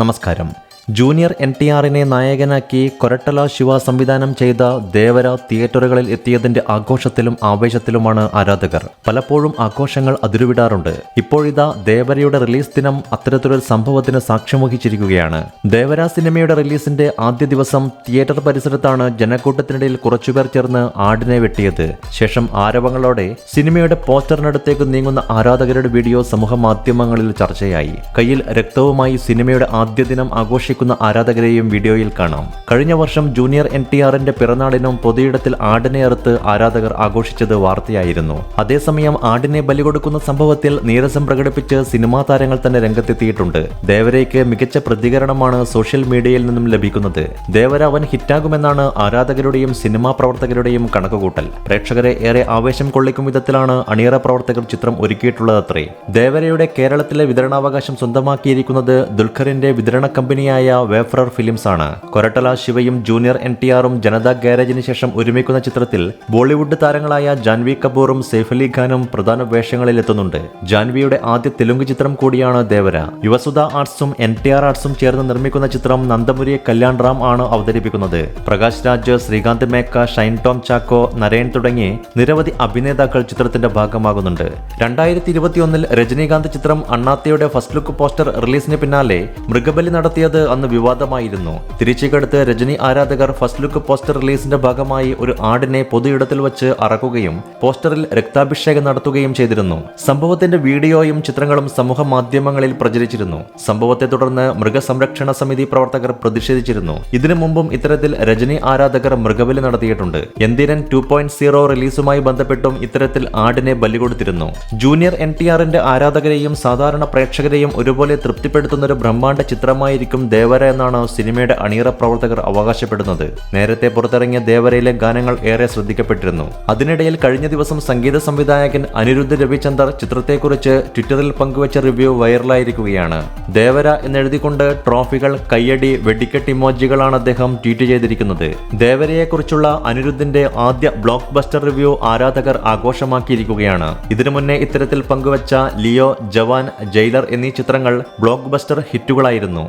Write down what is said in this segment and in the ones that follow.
നമസ്കാരം. Junior N T ആറിനെ നായകനാക്കി കൊരട്ടല ശിവ സംവിധാനം ചെയ്ത ദേവര തിയേറ്ററുകളിൽ എത്തിയതിന്റെ ആഘോഷത്തിലും ആവേശത്തിലുമാണ് ആരാധകർ. പലപ്പോഴും ആഘോഷങ്ങൾ അതിരുവിടാറുണ്ട്. ഇപ്പോഴിതാ ദേവരയുടെ റിലീസ് ദിനം അത്തരത്തിലൊരു സംഭവത്തിന് സാക്ഷ്യം വഹിച്ചിരിക്കുകയാണ്. ദേവര സിനിമയുടെ റിലീസിന്റെ ആദ്യ ദിവസം തിയേറ്റർ പരിസരത്താണ് ജനക്കൂട്ടത്തിനിടയിൽ കുറച്ചുപേർ ചേർന്ന് ആടിനെ വെട്ടിയത്. ശേഷം ആരവങ്ങളോടെ സിനിമയുടെ പോസ്റ്ററിനടുത്തേക്ക് നീങ്ങുന്ന ആരാധകരുടെ വീഡിയോ സമൂഹ മാധ്യമങ്ങളിൽ ചർച്ചയായി. കയ്യിൽ രക്തവുമായി സിനിമയുടെ ആദ്യ ദിനം ആഘോഷിക്കുന്ന ആരാധകരെയും വീഡിയോയിൽ കാണാം. കഴിഞ്ഞ വർഷം ജൂനിയർ എൻ ടി ആറിന്റെ പിറന്നാളിനും പൊതുയിടത്തിൽ ആടിനെ അറുത്ത് ആരാധകർ ആഘോഷിച്ചത് വാർത്തയായിരുന്നു. അതേസമയം ആടിനെ ബലി കൊടുക്കുന്ന സംഭവത്തിൽ നീരസം പ്രകടിപ്പിച്ച് സിനിമാ താരങ്ങൾ തന്നെ രംഗത്തെത്തിയിട്ടുണ്ട്. ദേവരയ്ക്ക് മികച്ച പ്രതികരണമാണ് സോഷ്യൽ മീഡിയയിൽ നിന്നും ലഭിക്കുന്നത്. ദേവര അവൻ ഹിറ്റാകുമെന്നാണ് ആരാധകരുടെയും സിനിമാ പ്രവർത്തകരുടെയും കണക്കുകൂട്ടൽ. പ്രേക്ഷകരെ ഏറെ ആവേശം കൊള്ളിക്കും വിധത്തിലാണ് അണിയറ പ്രവർത്തകർ ചിത്രം ഒരുക്കിയിട്ടുള്ളതത്രേ ദേവരയുടെ കേരളത്തിലെ വിതരണാവകാശം സ്വന്തമാക്കിയിരിക്കുന്നത് ദുൽഖറിന്റെ വിതരണ കമ്പനിയായ വേഫറർ ഫിലിംസ് ആണ് കൊരട്ടല ശിവയും ജൂനിയർ എൻ ടി ആറും ജനതാ ഗാരേജിന് ശേഷം ഒരുമിക്കുന്ന ചിത്രത്തിൽ ബോളിവുഡ് താരങ്ങളായ ജാൻവി കപൂറും സെയ്ഫ് അലി ഖാനും പ്രധാന വേഷങ്ങളിൽ എത്തുന്നുണ്ട് ജാൻവിയുടെ ആദ്യ തെലുങ്ക് ചിത്രം കൂടിയാണ് ദേവര. യുവസുധ ആർട്സും എൻ ടി ആർ ആർട്സും ചേർന്ന് നിർമ്മിക്കുന്ന ചിത്രം നന്ദമുരി കല്യാൺ റാം ആണ് അവതരിപ്പിക്കുന്നത്. പ്രകാശ് രാജ് ശ്രീകാന്ത് മേക്ക ഷൈൻ ടോം ചാക്കോ നരേൻ തുടങ്ങി നിരവധി അഭിനേതാക്കൾ ചിത്രത്തിന്റെ ഭാഗമാകുന്നുണ്ട്. രണ്ടായിരത്തി ഇരുപത്തിയൊന്നിൽ രജനീകാന്ത് ചിത്രം അണ്ണാത്തയുടെ ഫസ്റ്റ് ലുക്ക് പോസ്റ്റർ റിലീസിന് പിന്നാലെ മൃഗബലി നടത്തിയത് അന്ന് വിവാദമായിരുന്നു. തിരിച്ചുകടുത്ത് രജനി ആരാധകർ ഫസ്റ്റ് ലുക്ക് പോസ്റ്റർ റിലീസിന്റെ ഭാഗമായി ഒരു ആടിനെ പൊതുയിടത്തിൽ വെച്ച് അറക്കുകയും പോസ്റ്ററിൽ രക്താഭിഷേകം നടത്തുകയും ചെയ്തിരുന്നു. സംഭവത്തിന്റെ വീഡിയോയും ചിത്രങ്ങളും സമൂഹ മാധ്യമങ്ങളിൽ പ്രചരിച്ചിരുന്നു. സംഭവത്തെ തുടർന്ന് മൃഗസംരക്ഷണ സമിതി പ്രവർത്തകർ പ്രതിഷേധിച്ചിരുന്നു. ഇതിനു മുമ്പും ഇത്തരത്തിൽ രജനി ആരാധകർ മൃഗബലി നടത്തിയിട്ടുണ്ട്. എന്തിരൻ ടു പോയിന്റ് സീറോ റിലീസുമായി ബന്ധപ്പെട്ടും ഇത്തരത്തിൽ ആടിനെ ബലി കൊടുത്തിരുന്നു. ജൂനിയർ എൻ ടി ആറിന്റെ ആരാധകരെയും സാധാരണ പ്രേക്ഷകരെയും ഒരുപോലെ തൃപ്തിപ്പെടുത്തുന്ന ഒരു ബ്രഹ്മാണ്ഡ ചിത്രമായിരിക്കും ദേവര എന്നാണ് സിനിമയുടെ അണിയറ പ്രവർത്തകർ അവകാശപ്പെടുന്നത്. നേരത്തെ പുറത്തിറങ്ങിയ ദേവരയിലെ ഗാനങ്ങൾ ഏറെ ശ്രദ്ധിക്കപ്പെട്ടിരുന്നു. അതിനിടയിൽ കഴിഞ്ഞ ദിവസം സംഗീത സംവിധായകൻ അനിരുദ്ധ് രവിചന്ദർ ചിത്രത്തെക്കുറിച്ച് ട്വിറ്ററിൽ പങ്കുവച്ച റിവ്യൂ വൈറലായിരിക്കുകയാണ്. ദേവര എന്നെഴുതിക്കൊണ്ട് ട്രോഫികൾ കയ്യടി വെടിക്കെട്ട് ഇമോജികളാണ് അദ്ദേഹം ട്വീറ്റ് ചെയ്തിരിക്കുന്നത്. ദേവരയെക്കുറിച്ചുള്ള അനിരുദ്ധിന്റെ ആദ്യ ബ്ലോക്ക് ബസ്റ്റർ റിവ്യൂ ആരാധകർ ആഘോഷമാക്കിയിരിക്കുകയാണ്. ഇതിനു മുന്നേ ഇത്തരത്തിൽ പങ്കുവച്ച ലിയോ ജവാൻ ജയിലർ എന്നീ ചിത്രങ്ങൾ ബ്ലോക്ക് ബസ്റ്റർ ഹിറ്റുകളായിരുന്നു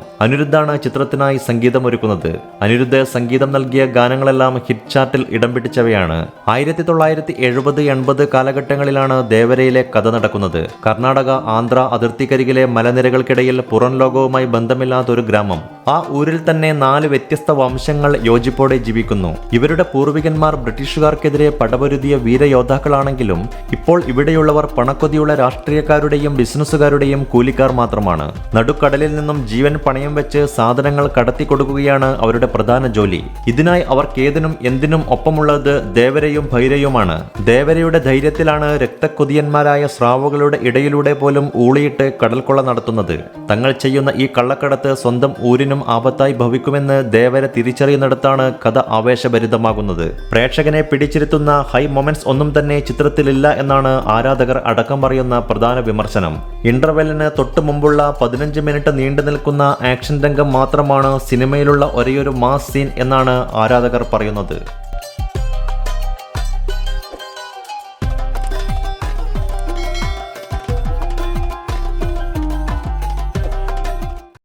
അനിരുദ്ധാണ് ചിത്രത്തിനായി സംഗീതം ഒരുക്കുന്നത്? അനിരുദ്ധ് സംഗീതം നൽകിയ ഗാനങ്ങളെല്ലാം ഹിറ്റ് ചാർട്ടിൽ ഇടം പിടിച്ചവയാണ്. ആയിരത്തി തൊള്ളായിരത്തി എഴുപത് എൺപത് കാലഘട്ടങ്ങളിലാണ് ദേവരയിലെ കഥ നടക്കുന്നത്. കർണാടക ആന്ധ്ര അതിർത്തിക്കരികിലെ മലനിരകൾക്കിടയിൽ പുറം ലോകവുമായി ബന്ധമില്ലാത്ത ഒരു ഗ്രാമം. ആ ഊരിൽ തന്നെ നാല് വ്യത്യസ്ത വംശങ്ങൾ യോജിപ്പോടെ ജീവിക്കുന്നു. ഇവരുടെ പൂർവികന്മാർ ബ്രിട്ടീഷുകാർക്കെതിരെ പടപൊരുതിയ വീരയോദ്ധാക്കളാണെങ്കിലും ഇപ്പോൾ ഇവിടെയുള്ളവർ പണക്കൊതിയുള്ള രാഷ്ട്രീയക്കാരുടെയും ബിസിനസ്സുകാരുടെയും കൂലിക്കാർ മാത്രമാണ്. നടുക്കടലിൽ നിന്നും ജീവൻ പണയം വെച്ച് സാധനങ്ങൾ കടത്തി കൊടുക്കുകയാണ് അവരുടെ പ്രധാന ജോലി. ഇതിനായി അവർക്കേതിനും എന്തിനും ഒപ്പമുള്ളത് ദേവരയും ഭൈരയുമാണ്. ദേവരയുടെ ധൈര്യത്തിലാണ് രക്തക്കൊതിയന്മാരായ സ്രാവുകളുടെ ഇടയിലൂടെ പോലും ഊളിയിട്ട് കടൽക്കൊള്ള നടത്തുന്നത്. തങ്ങൾ ചെയ്യുന്ന ഈ കള്ളക്കടത്ത് സ്വന്തം ഊരിനും ആപത്തായി ഭവിക്കുമെന്ന് ദേവര തിരിച്ചറിയുന്നിടത്താണ് കഥ ആവേശഭരിതമാകുന്നത്. പ്രേക്ഷകനെ പിടിച്ചിരുത്തുന്ന ഹൈ മൊമെന്റ്സ് ഒന്നും തന്നെ ചിത്രത്തിലില്ല എന്നാണ് ആരാധകർ അടക്കം പറയുന്ന പ്രധാന വിമർശനം. ഇന്റർവെല്ലിന് തൊട്ടു മുമ്പുള്ള പതിനഞ്ച് മിനിറ്റ് നീണ്ടു നിൽക്കുന്ന ആക്ഷൻ രംഗം മാത്രമാണ് സിനിമയിലുള്ള ഒരേയൊരു മാസ് സീൻ എന്നാണ് ആരാധകർ പറയുന്നത്.